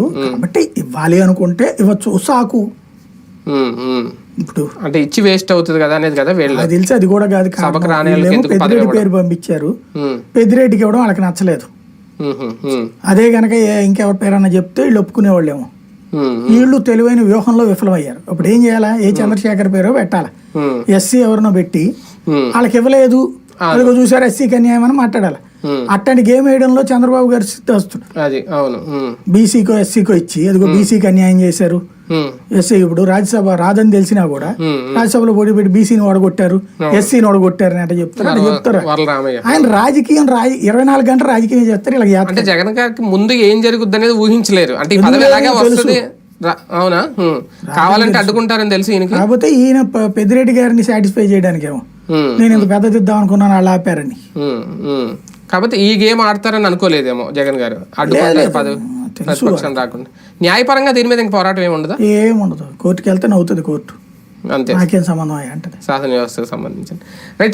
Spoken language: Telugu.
ఇప్పుడు కాబట్టి ఇవ్వాలి అనుకుంటే ఇవ్వచ్చు. సాకు. ఇప్పుడు అంటే ఇచ్చి వేస్ట్ అవుతుంది కదా అనేది కదా వీళ్ళు. నాకు తెలిసి అది కూడా కాదు వాళ్ళకి పెద్దిరెడ్డి పేరు పంపించారు. పెద్దిరెడ్డికి ఇవ్వడం వాళ్ళకి నచ్చలేదు. అదే కనుక ఏ- ఇంకెవరి పేరన్నా చెప్తే వీళ్ళు ఒప్పుకునేవాళ్ళేమో. వీళ్ళు తెలివైన వ్యూహంలో విఫలమయ్యారు. ఇప్పుడు ఏం చేయాలా? ఏ చంద్రశేఖర్ పేరో పెట్టాలి? ఎస్సీ ఎవరినో పెట్టి వాళ్ళకి ఇవ్వలేదు. అదిగో చూసారు ఎస్సీకి అన్యాయం అని మాట్లాడాలి? ఉమ్. అట్టండి గేమ్ వేయడంలో చంద్రబాబు గారు సిద్ధస్తుడు అది అవును బీసీకో ఎస్సీకో ఇచ్చి అదిగో బీసీకి అన్యాయం చేశారు. ఎస్సీ ఇప్పుడు రాజ్యసభ రాదని తెలిసినా కూడా రాజ్యసభలో పోటీ పెట్టి బీసీని ఓడగొట్టారు ఎస్సీని ఓడగొట్టారు అంటే చెప్తారు? అంటే చెప్తారు ఆయన రాజకీయం రాజ ఇరవై నాలుగు గంటలు రాజకీయం చేస్తారు ఇలా అంటే జగన్ గారికి ముందు ఏం జరుగుద్ది అనేది ఊహించలేరు. అంటే వస్తుంది? అవునా. కావాలంటే అడ్డుకుంటారని తెలిసి ఈయనకి? కాకపోతే ఈయన పెద్దిరెడ్డి గారిని సాటిస్ఫై చేయడానికేమో. నేను ఇంత పెద్దది ఇద్దాం అనుకున్నాను వాళ్ళు ఆపారని. కాకపోతే ఈ గేమ్ ఆడతారని అనుకోలేదేమో జగన్ గారు. పదవి ప్రతిపక్షం రాకుండా. న్యాయపరంగా దీని మీద ఇంక పోరాటం ఏమి ఉండదా ఏముండదు. కోర్టుకి వెళ్తే నవ్వుతుంది కోర్టు. అంతే. నాకేం సంబంధం అంటది. శాసన వ్యవస్థకు సంబంధించి రైట్